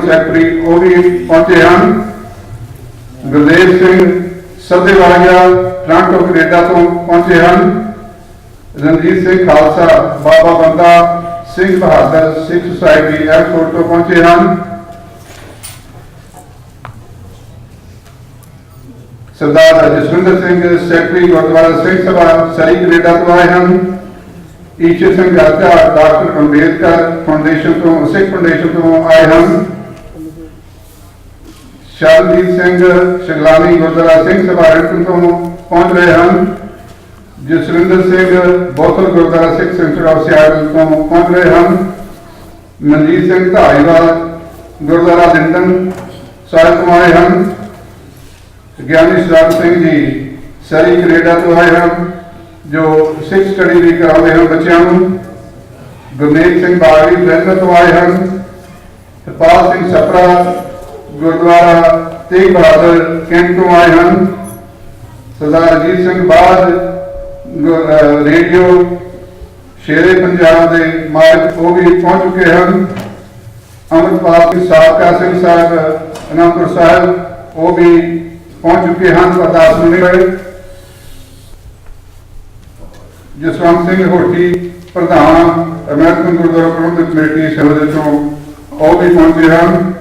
Secretary ਉਹ ਵੀ ਪਹੁੰਚੇ ਹਨ ਗੁਰਦੇਵ ਸਿੰਘ ਸੱਦੇਵਾਲੀਆ ਟ੍ਰਾਂਟੋ ਕੈਨੇਡਾ ਤੋਂ ਪਹੁੰਚੇ ਹਨ ਰਣਜੀਤ ਸਿੰਘ ਖਾਲਸਾ ਬਾਬਾ ਬੰਦਾ ਸਿੰਘ ਬਹਾਦਰ ਸਿੱਖ ਸੁਸਾਇਟੀ 에ਅਰਪੋਰਟ ਤੋਂ ਪਹੁੰਚੇ ਹਨ Sardar Jaswinder Singh secretary Gurdwara Singh Sabha Surrey Canada ਤੋਂ ਆਏ ਹਨ ਈਸ਼ਰ ਸਿੰਘ ਗਾਤਾ ਡਾਕਟਰ ਅੰਬੇਦਕਰ ਫਾਊਂਡੇਸ਼ਨ ਤੋਂ ਸਿੱਖ ਫਾਊਂਡੇਸ਼ਨ ਤੋਂ ਆਏ ਹਨ ਸ਼ਰਨਜੀਤ ਸਿੰਘ ਸ਼ਗਲਾਨੀ ਗੁਰਦੁਆਰਾ ਸਿੰਘ ਸਭਾ ਰਣਕਨ ਤੋਂ ਪਹੁੰਚ ਰਹੇ ਹਨ Jaswinder Singh Botal gurdwara Sikh centre of Seattle ਤੋਂ ਪਹੁੰਚ ਰਹੇ ਹਨ ਮਨਜੀਤ ਸਿੰਘ ਧਾਰੀਵਾਲ ਗੁਰਦੁਆਰਾ ਲਿੰਡਨ ਸਾਹਿਬ ਤੋਂ ਆਏ ਹਨ ਗਿਆਨੀ ਸਰਦਾਰ ਸਿੰਘ ਜੀ ਸਰੀ ਕੈਨੇਡਾ ਤੋਂ ਆਏ ਹਨ ਜੋ ਸਿੱਖ ਸਟੱਡੀ ਵੀ ਕਰਾਉਂਦੇ ਹਨ ਬੱਚਿਆਂ ਨੂੰ ਗੁਰਨੇਕ ਸਿੰਘ ਬਾਗੜੀ ਬ੍ਰਹਮਪੁਰ ਤੋਂ ਆਏ ਹਨ ਹਰਪਾਲ ਸਿੰਘ ਸਪਰਾ ਗੁਰਦੁਆਰਾ ਤੇਗ ਬਹਾਦਰ ਕੈਂਟ ਤੋਂ ਆਏ ਹਨ। ਸਰਦਾਰ ਅਜੀਤ ਸਿੰਘ ਬਾਦ ਰੇਡੀਓ, ਸ਼ੇਰੇ ਪੰਜਾਬ ਦੇ ਮਾਲਕ ਉਹ ਵੀ ਪਹੁੰਚ ਚੁੱਕੇ ਹਨ। ਅਮਰਪਾਲ ਸਿੰਘ ਸਾਬਕਾ ਸਿੰਘ ਸਾਹਿਬ, ਅਨੰਦਪੁਰ ਸਾਹਿਬ, ਉਹ ਵੀ ਪਹੁੰਚ ਚੁੱਕੇ ਹਨ, ਅਰਦਾਸ ਸੁਣੀ ਹੋਏ ਜਸਵੰਤ ਸਿੰਘ ਹੋਠੀ, ਪ੍ਰਧਾਨ ਅਮਰੀਕਨ ਗੁਰਦੁਆਰਾ ਪ੍ਰਬੰਧਕ ਕਮੇਟੀ ਸਭਾ ਤੋਂ ਉਹ ਵੀ ਪਹੁੰਚੇ ਹਨ।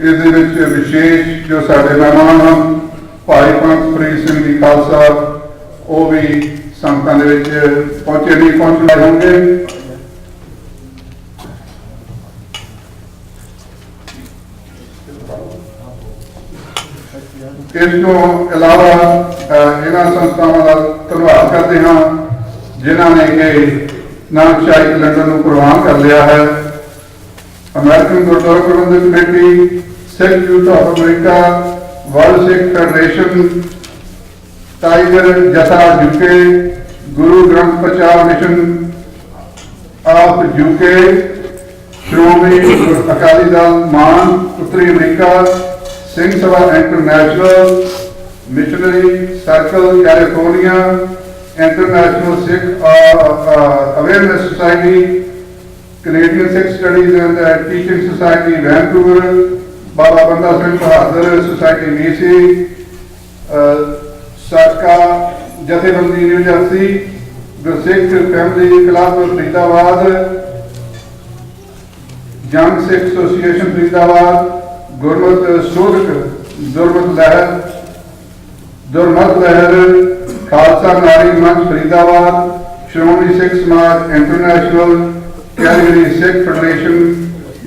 ਇਸ ਦੇ ਵਿੱਚ ਵਿਸ਼ੇਸ਼ ਜੋ ਸਾਡੇ ਮਹਿਮਾਨ ਹਨ, ਭਾਈ ਪੰਥਪ੍ਰੀਤ ਸਿੰਘ ਜੀ ਖਾਲਸਾ, ਉਹ ਵੀ ਸੰਗਤਾਂ ਦੇ ਵਿੱਚ ਪਹੁੰਚੇ ਨਹੀਂ ਪਹੁੰਚਣੇ ਹੋਣਗੇ। ਇਸ ਤੋਂ ਇਲਾਵਾ ਇਹਨਾਂ ਸੰਸਥਾਵਾਂ ਦਾ ਧੰਨਵਾਦ ਕਰਦੇ ਹਾਂ, ਜਿਨ੍ਹਾਂ ਨੇ ਕਿ ਨਾਨਕਸ਼ਾਹੀ ਕੈਲੰਡਰ ਨੂੰ ਪ੍ਰਵਾਨ ਕਰ ਲਿਆ ਹੈ। American Gurdwara Prabandhak committee, Sikh youth of America, world Sikh federation, tiger Jatha UK Guru Granth Prachar mission of UK Shiromani Akali Dal Mann, ਉੱਤਰੀ America, Singh Sabha international, missionary circle, California, international Sikh awareness society Canadian Sikh studies and teaching society Vancouver Baba Banda Singh Bahadur society VC ਸਾਕਾ ਜਥੇਬੰਦੀ new ਗੁਰਸਿੱਖ family club Faridabad ਜੰਗ ਸਿੱਖ association Faridabad ਗੁਰਮਤ ਸੋਧਕ ਦੁਰਮਤ ਲਹਿਰ ਦੁਰਮਤ ਲਹਿਰ ਖਾਲਸਾ ਨਾਰੀ ਮੰਚ Faridabad Shiromani Sikh Samaj international Calgary Sikh federation,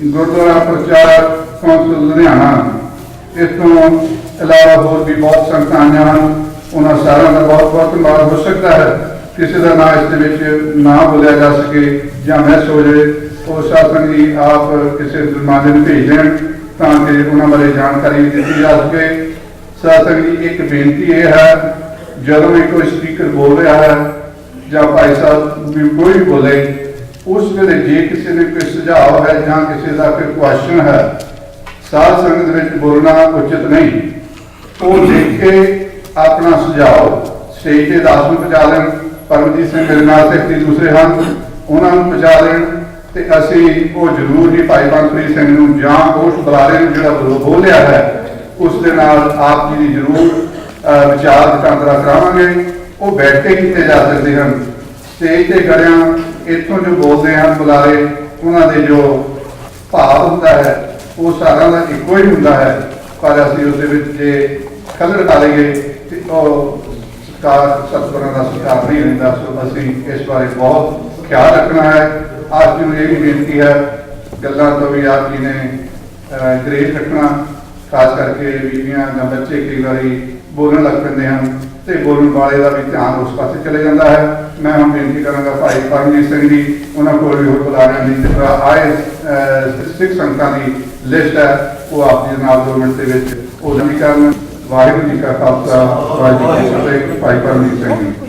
Gurdwara Prachar council Ludhiana. ਇਸ ਤੋਂ ਇਲਾਵਾ ਹੋਰ ਵੀ ਬਹੁਤ ਸੰਗਤਾਂ ਆਈਆਂ ਹਨ। ਉਹਨਾਂ ਸਾਰਿਆਂ ਦਾ ਬਹੁਤ ਬਹੁਤ ਧੰਨਵਾਦ। ਹੋ ਸਕਦਾ ਹੈ ਕਿਸੇ ਦਾ ਨਾਂ ਇਸ ਦੇ ਵਿੱਚ ਨਾ ਬੋਲਿਆ ਜਾ ਸਕੇ ਜਾਂ ਮਿਸ ਹੋ ਜਾਏ ਉਹ ਸਾਧਨ ਜੀ ਆਪ ਕਿਸੇ ਜ਼ਮਾਨੇ ਨੂੰ ਭੇਜ ਦੇਣ ਤਾਂ ਕਿ ਉਹਨਾਂ ਬਾਰੇ ਜਾਣਕਾਰੀ ਵੀ ਦਿੱਤੀ ਜਾ ਸਕੇ। ਸਾਧਨ ਜੀ ਇੱਕ ਬੇਨਤੀ ਇਹ ਹੈ, ਜਦੋਂ ਵੀ ਕੋਈ ਸਪੀਕਰ ਬੋਲ ਰਿਹਾ ਹੈ ਜਾਂ ਭਾਈ ਸਾਹਿਬ ਵੀ ਕੋਈ ਬੋਲੇ ਉਸ ਵੇਲੇ ਜੇ ਕਿਸੇ ਨੇ ਕੋਈ ਸੁਝਾਅ ਹੈ ਜਾਂ ਕਿਸੇ ਦਾ ਕੋਈ ਕੁਐਸਚਨ ਹੈ ਸਾਧ ਸੰਗਤ ਵਿੱਚ ਬੋਲਣਾ ਉਚਿਤ ਨਹੀਂ। ਉਹ ਲਿਖ ਕੇ ਆਪਣਾ ਸੁਝਾਅ ਸਟੇਜ ਤੇ ਦਾਸ ਨੂੰ ਪਹੁੰਚਾ ਦੇਣ ਪਰਮਜੀਤ ਸਿੰਘ ਮੇਰੇ ਨਾਲ ਸੈਕਟਰੀ ਦੂਸਰੇ ਹਨ ਉਹਨਾਂ ਨੂੰ ਪਹੁੰਚਾ ਦੇਣ ਤੇ ਅਸੀਂ ਉਹ ਜ਼ਰੂਰ ਜੀ ਭਾਈ ਮਨਪ੍ਰੀਤ ਸਿੰਘ ਨੂੰ ਜਾਂ ਉਸ ਬੁਲਾਰੇ ਨੂੰ ਜਿਹੜਾ ਬੋਲ- ਬੋਲਿਆ ਹੈ ਉਸ ਦੇ ਨਾਲ ਆਪ ਜੀ ਦੀ ਜ਼ਰੂਰ ਅਹ, ਵਿਚਾਰ ਵਟਾਂਦਰਾ ਕਰਾਵਾਂਗੇ। ਉਹ ਬੈਠ ਕੇ ਕੀਤੇ ਜਾ ਸਕਦੇ ਹਨ। ਸਟੇਜ ਤੇ ਖੜਿਆਂ ਇੱਥੋਂ ਜੋ ਬੋਲਦੇ ਹਨ ਬੁਲਾਰੇ ਉਹਨਾਂ ਦੇ ਜੋ ਭਾਵ ਹੁੰਦਾ ਹੈ ਉਹ ਸਾਰਿਆਂ ਦਾ ਇੱਕੋ ਹੀ ਹੁੰਦਾ ਹੈ। ਪਰ ਅਸੀਂ ਉਸ ਦੇ ਵਿੱਚ ਜੇ ਖਲੜ ਪਾ ਲਈਏ ਤੇ ਉਹ ਸਤਿਕਾਰ ਸਤਿਗੁਰਾਂ ਦਾ ਸਤਿਕਾਰ ਨਹੀਂ ਰਹਿੰਦਾ। ਸੋ ਅਸੀਂ ਇਸ ਬਾਰੇ ਬਹੁਤ ਖਿਆਲ ਰੱਖਣਾ ਹੈ। ਆਪ ਜੀ ਨੂੰ ਇਹ ਵੀ ਬੇਨਤੀ ਹੈ ਗੱਲਾਂ ਤੋਂ ਵੀ ਆਪ ਜੀ ਨੇ ਅਹ, ਗਰੇਜ ਰੱਖਣਾ। ਖਾਸ ਕਰਕੇ ਬੀਬੀਆਂ ਜਾਂ ਬੱਚੇ ਕਈ ਵਾਰੀ ਬੋਲਣ ਲੱਗ ਪੈਂਦੇ ਹਨ ਤੇ ਬੋਲਣ ਵਾਲੇ ਦਾ ਵੀ ਧਿਆਨ ਉਸ ਪਾਸੇ ਚਲੇ ਜਾਂਦਾ ਹੈ। ਮੈਂ ਹੁਣ ਬੇਨਤੀ ਕਰਾਂਗਾ ਭਾਈ ਪਰਮਜੀਤ ਸਿੰਘ ਜੀ ਉਹਨਾਂ ਕੋਲ ਵੀ ਹੋਰ ਬੁਲਾਰਿਆਂ ਨਹੀਂ ਤੇ ਆਏ ਸਿੱਖ ਸੰਗਤਾਂ ਦੀ ਲਿਸਟ ਹੈ, ਉਹ ਆਪ ਜੀ ਨਾਲ ਦੋ ਮਿੰਟ ਦੇ ਵਿੱਚ ਉਹ ਜਮੀ ਕਰਨ। ਵਾਹਿਗੁਰੂ ਜੀ ਕਾ ਖਾਲਸਾ, ਵਾਹਿਗੁਰੂ ਜੀ ਕੀ ਫਤਿਹ, ਭਾਈ ਪਰਮਜੀਤ ਸਿੰਘ ਜੀ।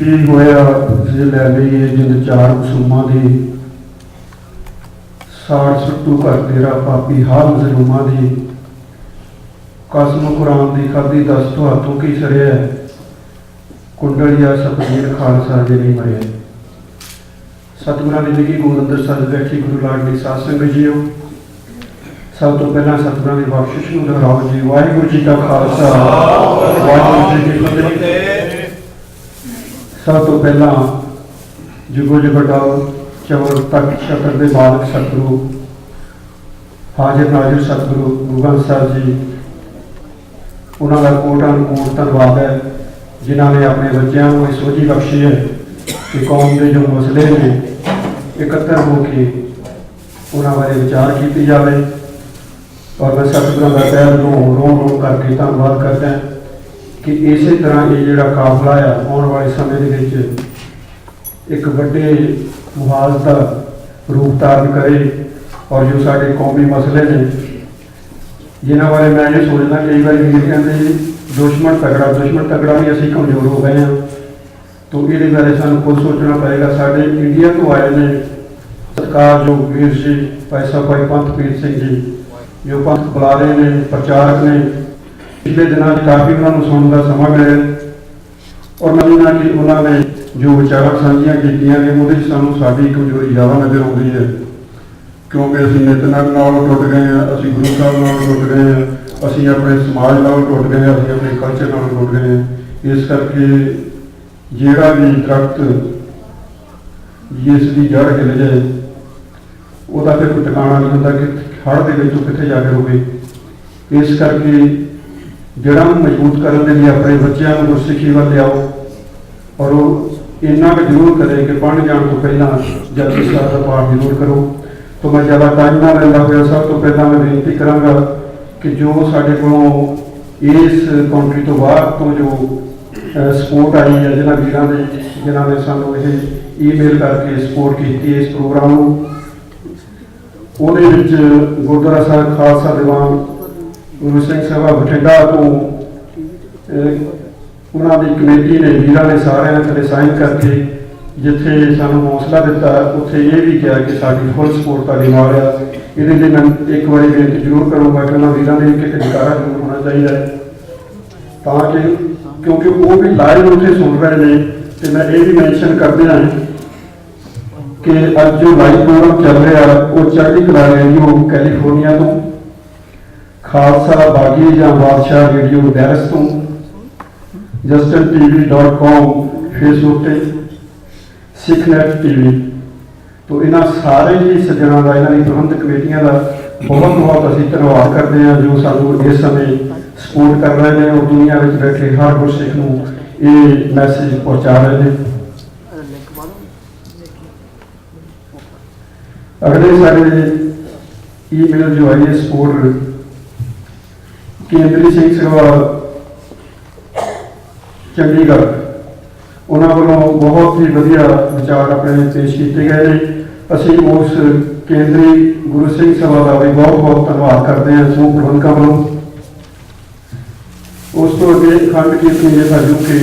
ਕੀ ਹੋਇਆ? ਜੇ ਲੈ ਲਈਏ ਜਿੰਦ ਚਾਰ ਕਸੂਮਾਂ ਦੀ। ਸਾੜ ਸੁੱਟੂ ਘਰ ਤੇਰਾ ਪਾਪੀ ਹਾਲ ਜ਼ਲੂਮਾਂ ਦੀ। ਕਸਮ ਕੁਰਾਨ ਦੀ ਖਾਦੀ ਦਸ ਤੋਂ ਹੱਥੋਂ ਕੀ ਸਰਿਆ ਕੁੰਡਲੀਆ ਸਤਿਗੁਰ ਖਾਲਸਾ ਜੀ ਨਹੀਂ ਮਰਿਆ ਸਤਿਗੁਰਾਂ ਦੀ ਲਿਖੀ ਗੋਬਿੰਦਰ ਸਾਹਿਬ ਬੈਠੀ ਗੁਰੂ ਲਾਡਲੀ ਸਾਧ ਸੰਗਤ ਜੀਓ ਸਭ ਤੋਂ ਪਹਿਲਾਂ ਸਤਿਗੁਰਾਂ ਦੀ ਬਖਸ਼ਿਸ਼ ਨੂੰ ਦੁਹਰਾਓ ਜੀ। ਵਾਹਿਗੁਰੂ ਜੀ ਕਾ ਖਾਲਸਾ। ਵਾਹਿਗੁਰੂ ਜੀ ਕੀ ਫਤਿਹ। ਸਭ ਤੋਂ ਪਹਿਲਾਂ ਜੁਗੋ ਜਗਟਾਲ ਚਵਰ ਤੱਕ ਸ਼ਕਰ ਦੇ ਮਾਲਕ ਸਤਿਗੁਰੂ, ਹਾਜ਼ਰ ਨਾਜ਼ਰ ਸਤਿਗੁਰੂ ਗੁਰੂ ਗ੍ਰੰਥ ਸਾਹਿਬ ਜੀ, ਉਹਨਾਂ ਦਾ ਕੋਟਾਂ ਕੋਟ ਧੰਨਵਾਦ ਹੈ, ਜਿਨ੍ਹਾਂ ਨੇ ਆਪਣੇ ਬੱਚਿਆਂ ਨੂੰ ਇਹ ਸੋਝੀ ਬਖਸ਼ੀ ਹੈ ਕਿ ਕੌਮ ਦੇ ਜੋ ਮਸਲੇ ਨੇ ਇਕੱਤਰ ਹੋ ਕੇ ਉਹਨਾਂ ਬਾਰੇ ਵਿਚਾਰ ਕੀਤੀ ਜਾਵੇ। ਔਰ ਮੈਂ ਸਤਿਗੁਰਾਂ ਦਾ ਤਹਿ ਨੂੰ ਰੋਂ ਰੋਂ ਕਰਕੇ ਧੰਨਵਾਦ ਕਰਦਾ ਕਿ ਇਸੇ ਤਰ੍ਹਾਂ ਇਹ ਜਿਹੜਾ ਕਾਫਲਾ ਆ, ਆਉਣ ਵਾਲੇ ਸਮੇਂ ਦੇ ਵਿੱਚ ਇੱਕ ਵੱਡੇ ਮੁਹਾਜ਼ ਦਾ ਰੂਪ ਧਾਰਨ ਕਰੇ ਔਰ ਜੋ ਸਾਡੇ ਕੌਮੀ ਮਸਲੇ ਨੇ, ਜਿਨ੍ਹਾਂ ਬਾਰੇ ਮੈਂ ਇਹ ਸੋਚਦਾ ਕਈ ਵਾਰੀ ਵੀਰ ਕਹਿੰਦੇ ਜੀ, ਦੁਸ਼ਮਣ ਤਗੜਾ ਦੁਸ਼ਮਣ ਤਗੜਾ ਵੀ ਅਸੀਂ ਕਮਜ਼ੋਰ ਹੋ ਗਏ ਹਾਂ। ਤੋਂ ਇਹਦੇ ਬਾਰੇ ਸਾਨੂੰ ਖੁਦ ਸੋਚਣਾ ਪਏਗਾ। ਸਾਡੇ ਇੰਡੀਆ ਤੋਂ ਆਏ ਨੇ ਸਰਕਾਰ ਜੋ ਵੀਰ ਜੀ ਪੈਸਾ ਭਾਈ ਪੰਥ ਪੀਰ ਸਿੰਘ ਜੀ, ਜੋ ਪੰਥ ਬੁਲਾ ਰਹੇ ਨੇ, ਪ੍ਰਚਾਰਕ ਨੇ। ਪਿਛਲੇ ਦਿਨਾਂ 'ਚ ਕਾਫੀ ਉਹਨਾਂ ਨੂੰ ਸੁਣਨ ਦਾ ਸਮਾਂ ਮਿਲਿਆ। ਔਰ ਨਾਲ ਕਿ ਉਹਨਾਂ ਨੇ ਜੋ ਵਿਚਾਰਾਂ ਸਾਂਝੀਆਂ ਕੀਤੀਆਂ ਨੇ, ਉਹਦੇ 'ਚ ਸਾਨੂੰ ਸਾਡੀ ਕਮਜ਼ੋਰੀ ਜ਼ਿਆਦਾ ਨਜ਼ਰ ਆਉਂਦੀ ਹੈ। ਕਿਉਂਕਿ ਅਸੀਂ ਨਿਤਨੇਮ ਨਾਲ ਟੁੱਟ ਗਏ ਹਾਂ, ਅਸੀਂ ਗੁਰੂ ਸਾਹਿਬ ਨਾਲ ਟੁੱਟ ਗਏ ਹਾਂ, ਅਸੀਂ ਆਪਣੇ ਸਮਾਜ ਨਾਲ ਟੁੱਟ ਗਏ ਹਾਂ, ਅਸੀਂ ਆਪਣੇ ਕਲਚਰ ਨਾਲ ਟੁੱਟ ਗਏ ਹਾਂ। ਇਸ ਕਰਕੇ ਜਿਹੜਾ ਵੀ ਦਰਖਤ ਜਿਸ ਦੀ ਜੜ ਹਿੱਲ ਜਾਏ, ਉਹਦਾ ਫਿਰ ਕੋਈ ਟਿਕਾਣਾ ਨਹੀਂ ਹੁੰਦਾ ਕਿ ਹੜ੍ਹ ਦੇ ਵਿੱਚ ਕਿੱਥੇ ਜਾ ਕੇ ਹੋਵੇ ਇਸ ਕਰਕੇ ਜੜ੍ਹਾਂ ਨੂੰ ਮਜ਼ਬੂਤ ਕਰਨ ਦੇ ਲਈ ਆਪਣੇ ਬੱਚਿਆਂ ਨੂੰ ਗੁਰਸਿੱਖੀ ਵੱਲ ਲਿਆਓ। ਔਰ ਉਹ ਇੰਨਾ ਕੁ ਜ਼ਰੂਰ ਕਰੇ ਕਿ ਪੜ੍ਹਨ ਜਾਣ ਤੋਂ ਪਹਿਲਾਂ ਜਪਜੀ ਸਾਹਿਬ ਦਾ ਪਾਠ ਜ਼ਰੂਰ ਕਰੋ। ਤੋਂ ਮੈਂ ਜ਼ਿਆਦਾ ਟਾਈਮ ਨਾ ਲੈਂਦਾ ਹੋਇਆ ਸਭ ਤੋਂ ਪਹਿਲਾਂ ਮੈਂ ਬੇਨਤੀ ਕਰਾਂਗਾ ਕਿ ਜੋ ਸਾਡੇ ਕੋਲੋਂ ਇਸ ਕੰਟਰੀ ਤੋਂ ਬਾਹਰ ਤੋਂ ਜੋ ਸਪੋਰਟ ਆਈ ਹੈ, ਜਿਹਨਾਂ ਵੀਰਾਂ ਦੇ ਜਿਨ੍ਹਾਂ ਨੇ ਸਾਨੂੰ ਇਹ ਈਮੇਲ ਕਰਕੇ ਸਪੋਰਟ ਕੀਤੀ ਇਸ ਪ੍ਰੋਗਰਾਮ ਨੂੰ, ਉਹਦੇ ਵਿੱਚ ਗੁਰਦੁਆਰਾ ਸਾਹਿਬ ਖਾਲਸਾ ਦੀਵਾਨ ਗੁਰੂ ਸਿੰਘ ਸਭਾ ਬਠਿੰਡਾ ਤੋਂ ਉਹਨਾਂ ਦੀ ਕਮੇਟੀ ਨੇ ਵੀਰਾਂ ਨੇ ਸਾਰਿਆਂ ਨੇ ਸਾਈਨ ਕਰਕੇ ਜਿੱਥੇ ਸਾਨੂੰ ਹੌਸਲਾ ਦਿੱਤਾ, ਉੱਥੇ ਇਹ ਵੀ ਕਿਹਾ ਕਿ ਸਾਡੀ ਫੁੱਲ ਸਪੋਰਟ ਤੁਹਾਡੇ ਨਾਲ ਆ। ਇਹਦੇ ਲਈ ਮੈਂ ਇੱਕ ਵਾਰੀ ਬੇਨਤੀ ਜ਼ਰੂਰ ਕਰੂੰਗਾ ਕਿ ਉਹਨਾਂ ਵੀਰਾਂ ਦੇ ਇੱਕ ਜਕਾਰਾ ਜ਼ਰੂਰ ਹੋਣਾ ਚਾਹੀਦਾ ਹੈ। ਤਾਂ ਕਿ, ਕਿਉਂਕਿ ਉਹ ਵੀ ਲਾਈਵ ਉੱਥੇ ਸੁਣ ਰਹੇ ਨੇ, ਤੇ ਮੈਂ ਇਹ ਵੀ ਮੈਂਸ਼ਨ ਕਰਦੇ ਹਾਂ ਕਿ ਅੱਜ ਜੋ ਲਾਈਵ ਪ੍ਰੋਗਰਾਮ ਚੱਲ ਰਿਹਾ, ਉਹ ਚੜ੍ਹਦੀ ਕਲਾ ਰੇਡੀਓ ਕੈਲੀਫੋਰਨੀਆ ਤੋਂ ਖਾਲਸਾ ਬਾਗੀ ਜਾਂ ਬਾਦਸ਼ਾਹ ਰੇਡੀਓ ਡੈਰਸ ਤੋਂ justin.tv.com ਫੇਸਬੁੱਕ ਤੇ, ਸਿੱਖਨੈਟ ਟੀਵੀ। ਤੋਂ ਇਹਨਾਂ ਸਾਰੇ ਹੀ ਸੱਜਣਾਂ ਦਾ, ਇਹਨਾਂ ਦੀ ਪ੍ਰਬੰਧਕ ਕਮੇਟੀਆਂ ਦਾ ਬਹੁਤ ਬਹੁਤ ਅਸੀਂ ਧੰਨਵਾਦ ਕਰਦੇ ਹਾਂ ਜੋ ਸਾਨੂੰ ਇਸ ਸਮੇਂ ਸਪੋਰਟ ਕਰ ਰਹੇ ਨੇ ਔਰ ਦੁਨੀਆ ਵਿੱਚ ਬੈਠੇ ਹਰ ਗੁਰਸਿੱਖ ਨੂੰ ਇਹ ਮੈਸੇਜ ਪਹੁੰਚਾ ਰਹੇ ਨੇ। ਅਗਲੇ ਸਾਡੇ ਈਮੇਲ ਜੋ ਆਈ ਹੈ ਸਪੋਰਟ ਕੇਂਦਰੀ ਸਿੰਘ ਸਭਾ ਚੰਡੀਗੜ੍ਹ। ਉਹਨਾਂ ਵੱਲੋਂ ਬਹੁਤ ਹੀ ਵਧੀਆ ਵਿਚਾਰ ਆਪਣੇ ਪੇਸ਼ ਕੀਤੇ ਗਏ ਨੇ। ਅਸੀਂ ਉਸ ਕੇਂਦਰੀ ਗੁਰੂ ਸਿੰਘ ਸਭਾ ਦਾ ਵੀ ਬਹੁਤ ਬਹੁਤ ਧੰਨਵਾਦ ਕਰਦੇ ਹਾਂ ਸਮੂਹ ਪ੍ਰਬੰਧਕਾਂ ਵੱਲੋਂ। ਉਸ ਤੋਂ ਅੱਗੇ ਖੰਡ ਕੀਰਤਨ ਜੀ ਸਾਜੂ ਕਿ,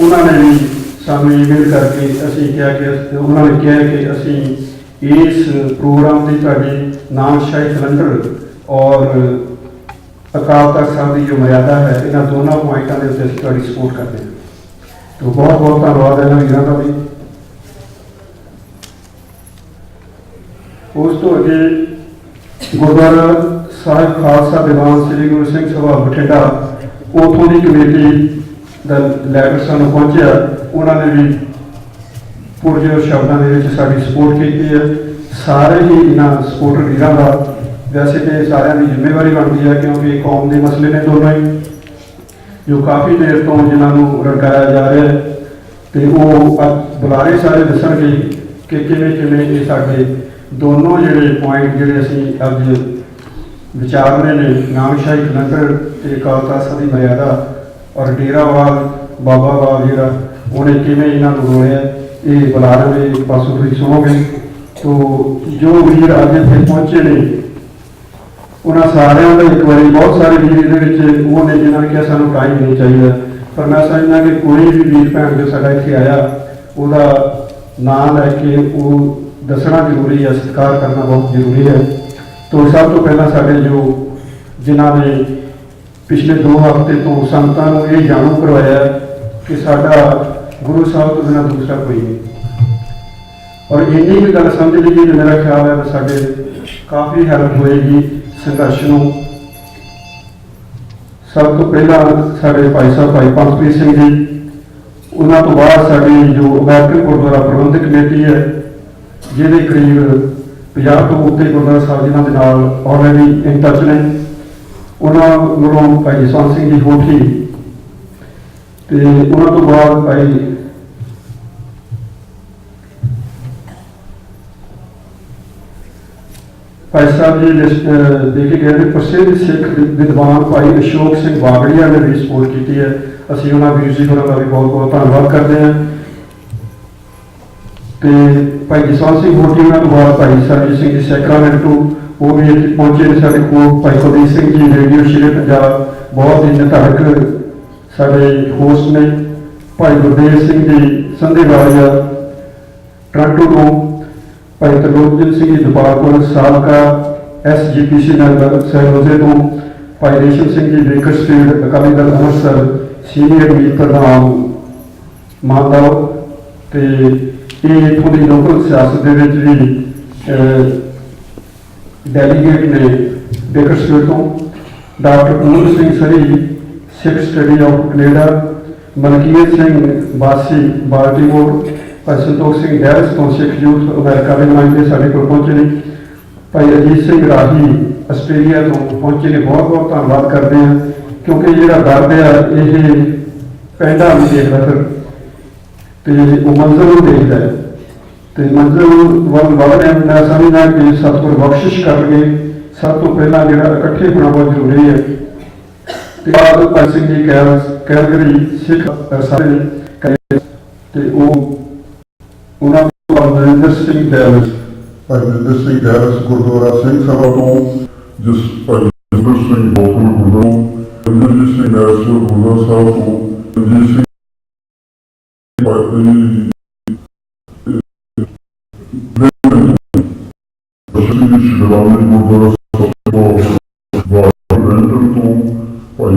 ਉਹਨਾਂ ਨੇ ਵੀ ਸਾਨੂੰ ਈਮੇਲ ਕਰਕੇ ਅਸੀਂ ਕਿਹਾ ਕਿ ਉਹਨਾਂ ਨੇ ਕਿਹਾ ਕਿ ਅਸੀਂ ਇਸ ਪ੍ਰੋਗਰਾਮ ਦੀ ਤੁਹਾਡੀ ਨਾਮਸ਼ਾਹੀ ਕੈਲੰਡਰ ਔਰ ਅਕਾਲ ਤਖਤ ਸਾਹਿਬ ਦੀ ਜੋ ਮਰਿਆਦਾ ਹੈ, ਇਹਨਾਂ ਦੋਨਾਂ ਪੁਆਇੰਟਾਂ ਦੇ ਉੱਤੇ ਅਸੀਂ ਤੁਹਾਡੀ ਸਪੋਰਟ ਕਰਦੇ ਹਾਂ। ਤੋ ਬਹੁਤ ਬਹੁਤ ਧੰਨਵਾਦ ਹੈ ਇਹਨਾਂ ਵੀਰਾਂ ਦਾ ਵੀ। ਉਸ ਤੋਂ ਅੱਗੇ ਗੁਰਦੁਆਰਾ ਸਾਹਿਬ ਖਾਲਸਾ ਦੀਵਾਨ ਸ੍ਰੀ ਗੁਰੂ ਸਿੰਘ ਸਭਾ ਬਠਿੰਡਾ, ਉਥੋਂ ਦੀ ਕਮੇਟੀ ਦਾ ਲੈਟਰ ਸਾਨੂੰ ਪਹੁੰਚਿਆ। ਉਹਨਾਂ ਨੇ ਵੀ ਪੁਰਜੋਰ ਸ਼ਬਦਾਂ ਦੇ ਵਿੱਚ ਸਾਡੀ ਸਪੋਰਟ ਕੀਤੀ ਹੈ। ਸਾਰੇ ਹੀ ਇਹਨਾਂ ਸਪੋਰਟਰ ਵੀਰਾਂ ਦਾ ਵੈਸੇ ਤੇ ਸਾਰਿਆਂ ਦੀ ਜ਼ਿੰਮੇਵਾਰੀ ਬਣਦੀ ਹੈ ਕਿਉਂਕਿ ਕੌਮ ਦੇ ਮਸਲੇ ਨੇ ਦੋਨੋਂ ਹੀ, ਜੋ ਕਾਫੀ ਦੇਰ ਤੋਂ ਜਿਨ੍ਹਾਂ ਨੂੰ ਰੜਕਾਇਆ ਜਾ ਰਿਹਾ ਹੈ ਤੇ ਉਹ ਅੱਜ ਬੁਲਾਰੇ ਸਾਰੇ ਦੱਸਣਗੇ ਕਿ ਕਿਵੇਂ ਕਿਵੇਂ ਇਹ ਸਾਡੇ ਦੋਨੋਂ ਜਿਹੜੇ ਪੁਆਇੰਟ ਜਿਹੜੇ ਅਸੀਂ ਅੱਜ ਵਿਚਾਰ ਰਹੇ ਨੇ ਨਾਮਸ਼ਾਹੀ ਕਲੰਦਰ ਤੇ ਕਾਲਤਾ ਦੀ ਮਰਿਆਦਾ ਔਰ ਡੇਰਾਵਾਲ, ਬਾਬਾਵਾਲ ਜਿਹੜਾ, ਉਹਨੇ ਕਿਵੇਂ ਇਹਨਾਂ ਨੂੰ ਰੋਲਿਆ, ਇਹ ਬੁਲਾਰੇ ਦੇ ਪਾਸੋਂ ਤੁਸੀਂ ਸੁਣੋਗੇ। ਤੋ ਜੋ ਵੀਰ ਅੱਜ ਇੱਥੇ ਪਹੁੰਚੇ ਨੇ ਉਹਨਾਂ ਸਾਰਿਆਂ ਦਾ ਇੱਕ ਵਾਰੀ ਬਹੁਤ ਸਾਰੇ ਵੀਰ ਦੇ ਵਿੱਚ ਉਹ ਨੇ ਜਿਨ੍ਹਾਂ ਨੇ ਕਿਹਾ ਸਾਨੂੰ ਟਾਈਮ ਨਹੀਂ ਚਾਹੀਦਾ। ਪਰ ਮੈਂ ਸਮਝਦਾ ਕਿ ਕੋਈ ਵੀ ਵੀਰ ਭੈਣ ਜੋ ਸਾਡਾ ਇੱਥੇ ਆਇਆ, ਉਹਦਾ ਨਾਂ ਲੈ ਕੇ ਉਹ ਦੱਸਣਾ ਜ਼ਰੂਰੀ ਹੈ, ਸਤਿਕਾਰ ਕਰਨਾ ਬਹੁਤ ਜ਼ਰੂਰੀ ਹੈ। ਤੋਂ ਸਭ ਤੋਂ ਪਹਿਲਾਂ ਸਾਡੇ ਜੋ ਜਿਨ੍ਹਾਂ ਨੇ ਪਿਛਲੇ 2 ਹਫ਼ਤੇ ਤੋਂ ਸੰਤਾਂ ਨੂੰ ਇਹ ਜਾਣੂ ਕਰਵਾਇਆ ਕਿ ਸਾਡਾ ਗੁਰੂ ਸਾਹਿਬ ਤੋਂ ਬਿਨਾਂ ਦੂਸਰਾ ਕੋਈ ਨਹੀਂ। ਔਰ ਇੰਨੀ ਵੀ ਗੱਲ ਸਮਝ ਲਈ ਕਿ ਮੇਰਾ ਖਿਆਲ ਹੈ ਕਿ ਸਾਡੇ ਕਾਫੀ ਹੈਲਪ ਹੋਏਗੀ। ਸੰਘਰਸ਼ ਨੂੰ ਸਭ ਤੋਂ ਪਹਿਲਾਂ ਸਾਡੇ ਭਾਈ ਸਾਹਿਬ, ਭਾਈ ਪੰਥਪ੍ਰੀਤ ਸਿੰਘ ਜੀ, ਉਹਨਾਂ ਤੋਂ ਬਾਅਦ ਸਾਡੀ ਜੋ ਅਮਰੀਕਨ ਗੁਰਦੁਆਰਾ ਪ੍ਰਬੰਧਕ ਕਮੇਟੀ ਹੈ, ਜਿਹਦੇ ਕਰੀਬ 50 ਤੋਂ ਉੱਤੇ ਗੁਰਦੁਆਰਾ ਸਾਹਿਬ ਜਿਨ੍ਹਾਂ ਦੇ ਨਾਲ ਆਲਰੇਡੀ ਇਨ ਟੱਚ ਨੇ, ਉਹਨਾਂ ਵੱਲੋਂ ਭਾਈ ਜਸਵੰਤ ਸਿੰਘ ਜੀ ਹੋਠੀ ਤੇ ਉਹਨਾਂ ਤੋਂ ਬਾਅਦ ਭਾਈ ਭਾਈ ਸਾਹਿਬ ਜੀ ਲਿਸਟ ਅਹ, ਦੇ ਕੇ ਗਏ ਨੇ ਪ੍ਰਸਿੱਧ ਸਿੱਖ ਵਿਦਵਾਨ ਭਾਈ ਅਸ਼ੋਕ ਸਿੰਘ ਬਾਗੜੀਆ ਨੇ ਵੀ ਸਪੋਰਟ ਕੀਤੀ ਹੈ। ਅਸੀਂ ਉਹਨਾਂ ਵੀਰ ਜੀ ਹੋਰਾਂ ਦਾ ਵੀ ਬਹੁਤ ਬਹੁਤ ਧੰਨਵਾਦ ਕਰਦੇ ਹਾਂ। ਤੇ ਭਾਈ ਜਸਵੰਤ ਸਿੰਘ ਹੋਟੀ ਉਹਨਾਂ ਤੋਂ ਬਾਅਦ ਭਾਈ ਸਰਜੀਤ ਸਿੰਘ ਜੀ ਸੈਕਰਾਮੈਂਟੋ ਉਹ ਵੀ ਇੱਥੇ ਪਹੁੰਚੇ ਨੇ ਸਾਡੇ ਕੋਲ। ਭਾਈ ਕੁਲਦੀਪ ਸਿੰਘ ਜੀ ਰੇਡੀਓ ਸ਼੍ਰੀ ਪੰਜਾਬ ਬਹੁਤ ਹੀ ਨਿਧੜਕ ਸਾਡੇ ਹੋਸਟ ਨੇ। ਭਾਈ ਗੁਰਦੇਵ ਸਿੰਘ ਜੀ ਸੰਧੇਵਾਲੀਆ ਟਰਾਂਟੋ ਤੋਂ ਭਾਈ ਤਰਲੋਚਨ ਸਿੰਘ ਜੀ ਦੁਪਾਲਪੁਰ ਸਾਬਕਾ ਐਸਜੀਪੀਸੀ ਮੈਂਬਰ ਸਹਿਰੋਜ਼ੇ ਤੋਂ Bhai Resham Singh ji Baker street Akali Dal Amritsar senior ਮੀਤ ਪ੍ਰਧਾਨ ਮਾਨਦਾਵ ਤੇ ਇਹ ਇੱਥੋਂ ਦੀ ਲੋਕਲ ਸਿਆਸਤ ਦੇ ਵਿੱਚ ਵੀ ਡੈਲੀਗੇਟ ਨੇ ਬੇਕਰ ਸਟਰੀਟ ਤੋਂ doctor Kulwant Singh Surrey, Sikh study of Canada Malkit Singh Basi Baltimore Bhai Santokh Singh ਡੈਰਸ ਤੋਂ ਸਿੱਖ ਯੂਥ ਅਮਰੀਕਾ ਦੇ ਨੁਮਾਇੰਦੇ ਸਾਡੇ ਕੋਲ ਪਹੁੰਚੇ ਨੇ ਭਾਈ ਅਜੀਤ ਸਿੰਘ ਰਾਹੀ ਆਸਟ੍ਰੇਲੀਆ ਤੋਂ ਪਹੁੰਚੇ ਨੇ ਬਹੁਤ ਬਹੁਤ ਧੰਨਵਾਦ ਕਰਦੇ ਹਾਂ ਕਿਉਂਕਿ ਜਿਹੜਾ ਦਰਦ ਆ ਇਹ ਪੈਂਡਾ ਨਹੀਂ ਦੇਖਦਾ ਫਿਰ ਤੇ ਉਹ ਮੰਜ਼ਰ ਨੂੰ ਦੇਖਦਾ ਤੇ ਮੰਜ਼ਰ ਵੱਲ ਵੱਧ ਰਿਹਾ ਮੈਂ ਸਮਝਦਾ ਕਿ ਸਤਿਗੁਰ ਬਖਸ਼ਿਸ਼ ਕਰਨਗੇ ਸਭ ਤੋਂ ਪਹਿਲਾਂ ਜਿਹੜਾ ਇਕੱਠੇ ਹੋਣਾ ਬਹੁਤ ਜ਼ਰੂਰੀ ਹੈ ਤੇ ਬਾਅਦ ਭਾਈ ਸਿੰਘ ਜੀ ਕੈਲ ਕੈਲਗਰੀ ਸਿੱਖ ਅ, ਸਾਰੇ ਤੇ ਉਹ ਉਹਨਾਂ ਤੋਂ ਬਾਅਦ ਸਿੰਘ ਡੈਵਿਸ ਭਾਈ ਸਿੰਘ ਗੈਰਸ ਗੁਰਦੁਆਰਾ ਸਿੰਘ ਸਭਾ ਤੋਂ ਜਿਸ ਭਾਈ ਸਿੰਘ ਬੋਕਲ ਗੁਰਦੁਆਰਾ ਰਣਜੀਤ ਸਿੰਘ ਗੈਰਸ ਗੁਰਦੁਆਰਾ ਸਾਹਿਬ ਤੋਂ ਰਣਜੀਤ ਸਿੰਘ ਗੁਰਦੁਆਰਾ ਸਾਹਿਬ ਤੋਂ ਵਾਰੰਟਰ ਤੋਂ ਭਾਈ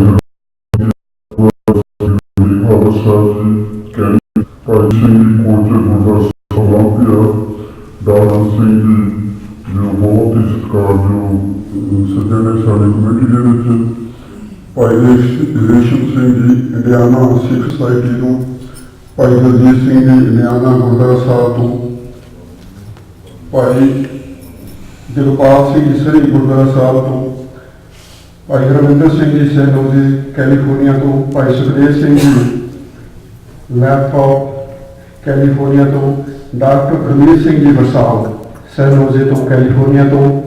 ਗੁਰਦੁਆਰਾ ਸਾਹਿਬ ਜੀ ਕੈਂਪ ਭਾਈ ਸਿੰਘ ਜੀ ਸਿੰਘ ਜੋ ਬਹੁਤ ਹੀ ਸਤਿਕਾਰਯੋਗ ਸੱਜਣ ਸਾਡੀ ਕਮੇਟੀ ਦੇ ਵਿੱਚ ਭਾਈ ਰੇਸ਼ਮ ਸਿੰਘ ਜੀ, ਇੰਡੀਆਨਾ ਸਿੱਖ ਸੁਸਾਇਟੀ ਤੋਂ, ਭਾਈ ਦਲਜੀਤ ਸਿੰਘ ਜੀ, ਇੰਡੀਆਨਾ ਗੁਰਦੁਆਰਾ ਸਾਹਿਬ ਤੋਂ, ਭਾਈ ਦਿਲਪਾਲ ਸਿੰਘ ਜੀ, ਸਰੀ ਗੁਰਦੁਆਰਾ ਸਾਹਿਬ ਤੋਂ, ਭਾਈ ਰਵਿੰਦਰ ਸਿੰਘ ਜੀ ਸੈਨੋਜ਼ੀ ਕੈਲੀਫੋਰਨੀਆ ਤੋਂ, ਭਾਈ ਸੁਖਦੇਵ ਸਿੰਘ ਜੀ ਲੈਪਟਾਪ ਕੈਲੀਫੋਰਨੀਆ ਤੋਂ ਡਾਕਟਰ ਗੁਰਮੀਤ ਸਿੰਘ ਜੀ ਵਰਸਾਲ ਸੈਨੋਜ਼ੇ ਤੋਂ ਕੈਲੀਫੋਰਨੀਆ ਤੋਂ,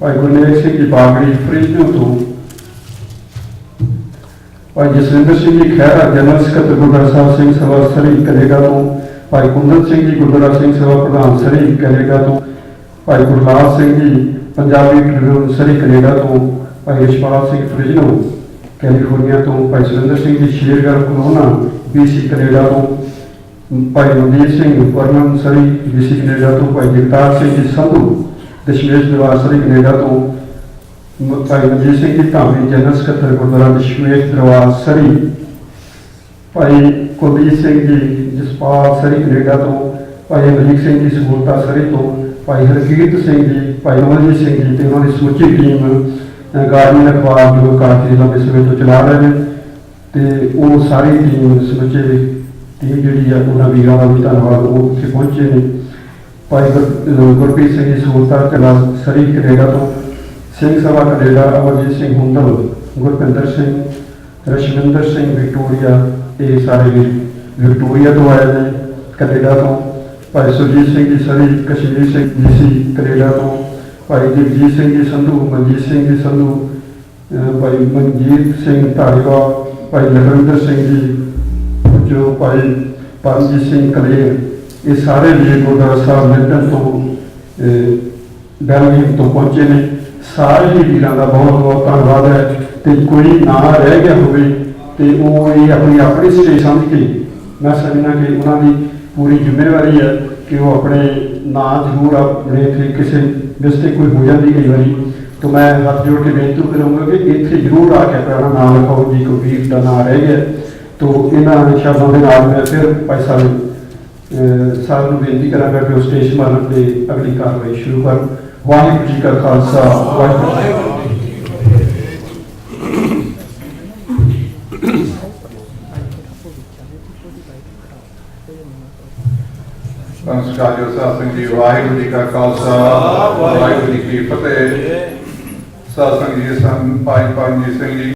ਭਾਈ ਗੁਰਨੇਕ ਸਿੰਘ ਜੀ ਬਾਗੜੀ ਫਰੀਦਕੋਟ ਤੋਂ, ਭਾਈ ਜਸਵਿੰਦਰ ਸਿੰਘ ਜੀ ਖਹਿਰਾ, ਜਨਰਲ ਸਕੱਤਰ ਗੁਰਦੁਆਰਾ ਸਾਹਿਬ ਸਿੰਘ ਸਭਾ ਸਰੀ ਕੈਨੇਡਾ ਤੋਂ, ਭਾਈ ਕੁੰਦਨ ਸਿੰਘ ਜੀ ਗੁਰਦੁਆਰਾ ਸਿੰਘ ਸਭਾ ਪ੍ਰਧਾਨ ਸਰੀ ਕੈਨੇਡਾ ਤੋਂ, ਭਾਈ ਗੁਰਲਾਲ ਸਿੰਘ ਜੀ ਪੰਜਾਬੀ ਟ੍ਰਿਬਿਊਨ ਸਰੀ ਕੈਨੇਡਾ ਤੋਂ, ਭਾਈ ਰਿਸ਼ਪਾਲ ਸਿੰਘ ਫਰਿਜਨੋ ਕੈਲੀਫੋਰਨੀਆ ਤੋਂ, ਭਾਈ ਸੁਰਿੰਦਰ ਸਿੰਘ ਜੀ ਸ਼ੇਰਗੜ੍ਹ ਕੋਲੋਨਾ ਬੀਸੀ ਕੈਨੇਡਾ ਤੋਂ। Bhai Mandeep Singh Vernon Surrey BC Canada ਤੋਂ ਭਾਈ ਜਗਤਾਰ ਸਿੰਘ ਜੀ ਸੰਧੂ ਦਸ਼ਮੇਸ਼ ਦਰਬਾਰ ਸਰੀ ਕੈਨੇਡਾ ਤੋਂ ਭਾਈ ਮਨਜੀਤ ਸਿੰਘ ਜੀ ਧਾਮੀ ਜਨਰਲ ਸਕੱਤਰ ਗੁਰਦੁਆਰਾ ਦਸ਼ਮੇਸ਼ ਦਰਬਾਰ ਸਰੀ ਭਾਈ ਕੁਲਦੀਪ ਸਿੰਘ ਜੀ ਜਸਪਾਲ ਸਰੀ ਕੈਨੇਡਾ ਤੋਂ ਭਾਈ ਅਮਰੀਕ ਸਿੰਘ ਜੀ ਸਹੂਲਤਾ ਸਰੀ ਤੋਂ ਭਾਈ ਹਰਕੀਰਤ ਸਿੰਘ ਜੀ ਭਾਈ ਅਮਰਜੀਤ ਸਿੰਘ ਜੀ ਤੇ ਉਹਨਾਂ ਦੀ ਸਮੁੱਚੀ ਟੀਮ ਗਾਰਡਨ ਅਖਬਾਰ ਜੋ ਕਾਫੀ ਲੰਬੇ ਸਮੇਂ ਤੋਂ ਚਲਾ ਰਹੇ ਨੇ ਤੇ ਉਹ ਸਾਰੀ ਟੀਮ ਸਮੁੱਚੇ ਟੀਮ ਜਿਹੜੀ ਆ ਉਹਨਾਂ ਵੀਰਾਂ ਦਾ ਵੀ ਧੰਨਵਾਦ, ਉਹ ਉੱਥੇ ਪਹੁੰਚੇ ਨੇ। ਭਾਈ ਗੁਰ- ਗੁਰਪ੍ਰੀਤ ਸਿੰਘ ਜੀ ਸਹੂਲਤਾ ਕਲਾ ਸਰੀ ਕੈਨੇਡਾ ਤੋਂ, ਸਿੰਘ ਸਭਾ ਕੈਨੇਡਾ, ਅਮਰਜੀਤ ਸਿੰਘ ਹੁੰਦਲ, ਗੁਰਪਿੰਦਰ ਸਿੰਘ ਰਸ਼ਵਿੰਦਰ ਸਿੰਘ ਵਿਕਟੋਰੀਆ, ਇਹ ਸਾਰੇ ਵੀ ਵਿਕਟੋਰੀਆ ਤੋਂ ਆਏ ਨੇ ਕੈਨੇਡਾ ਤੋਂ। ਭਾਈ ਸੁਰਜੀਤ ਸਿੰਘ ਜੀ ਸਰੀ, ਕਸ਼ਮੀਰ ਸਿੰਘ ਜੀ ਸੀ ਕੈਨੇਡਾ ਤੋਂ। ਭਾਈ ਜਗਜੀਤ ਸਿੰਘ ਜੀ ਸੰਧੂ, ਮਨਜੀਤ ਸਿੰਘ ਜੀ ਸੰਧੂ ਭਾਈ ਮਨਜੀਤ ਸਿੰਘ ਧਾਰੀਵਾਲ ਭਾਈ ਲਖਵਿੰਦਰ ਸਿੰਘ ਜੀ ਜੋ ਭਾਈ ਪਰਮਜੀਤ ਸਿੰਘ ਕਲੇਰ ਇਹ ਸਾਰੇ ਵੀਰ ਗੁਰਦੁਆਰਾ ਸਾਹਿਬ ਲੰਡਨ ਤੋਂ ਬੈਲਜੀਅਮ ਤੋਂ ਪਹੁੰਚੇ ਨੇ। ਸਾਰੇ ਹੀ ਵੀਰਾਂ ਦਾ ਬਹੁਤ ਬਹੁਤ ਧੰਨਵਾਦ ਹੈ। ਤੇ ਕੋਈ ਨਾ ਰਹਿ ਗਿਆ ਹੋਵੇ, ਤੇ ਉਹ ਇਹ ਆਪਣੀ ਆਪਣੀ ਸਟੇਜ ਸਮਝ ਕੇ, ਮੈਂ ਸਮਝਦਾ ਕਿ ਉਹਨਾਂ ਦੀ ਪੂਰੀ ਜ਼ਿੰਮੇਵਾਰੀ ਹੈ ਕਿ ਉਹ ਆਪਣੇ ਨਾ ਜ਼ਰੂਰ ਆਪਣੇ ਇੱਥੇ ਕਿਸੇ ਮਿਸਟੇਕ ਕੋਈ ਹੋ ਜਾਂਦੀ ਕਈ ਵਾਰੀ। ਤਾਂ ਮੈਂ ਹੱਥ ਜੋੜ ਕੇ ਬੇਨਤੀ ਕਰੂੰਗਾ ਕਿ ਇੱਥੇ ਜ਼ਰੂਰ ਆ ਕੇ ਆਪਣਾ ਨਾਮ ਲਿਖਾਓ। ਜੀ ਕੋਈ ਵੀਰ ਦਾ ਨਾਮ ਰਹਿ ਗਿਆ। ਤੋ ਇਹਨਾਂ ਸ਼ਬਦਾਂ ਦੇ ਨਾਲ ਮੈਂ ਫਿਰ ਭਾਈ ਸਾਹਿਬ ਸਾਹਿਬ ਨੂੰ ਬੇਨਤੀ ਕਰਾਂਗਾ ਕਿ ਉਹ ਸਟੇਜ ਮਾਰਨ ਤੇ ਅਗਲੀ ਕਾਰਵਾਈ ਸ਼ੁਰੂ ਕਰਨ। ਵਾਹਿਗੁਰੂ ਜੀ ਕਾ ਖਾਲਸਾ, ਵਾਹਿਗੁਰੂ ਜੀ ਸਾਧ ਸੰਗਤ ਜੀ, ਵਾਹਿਗੁਰੂ ਜੀ ਕਾ ਖਾਲਸਾ, ਵਾਹਿਗੁਰੂ ਜੀ ਕੀ ਫਤਿਹ। ਸਾਧ ਸੰਗਤ ਜੀ, ਸੰਤ ਭਾਈ ਪਰਮਜੀਤ ਸਿੰਘ ਜੀ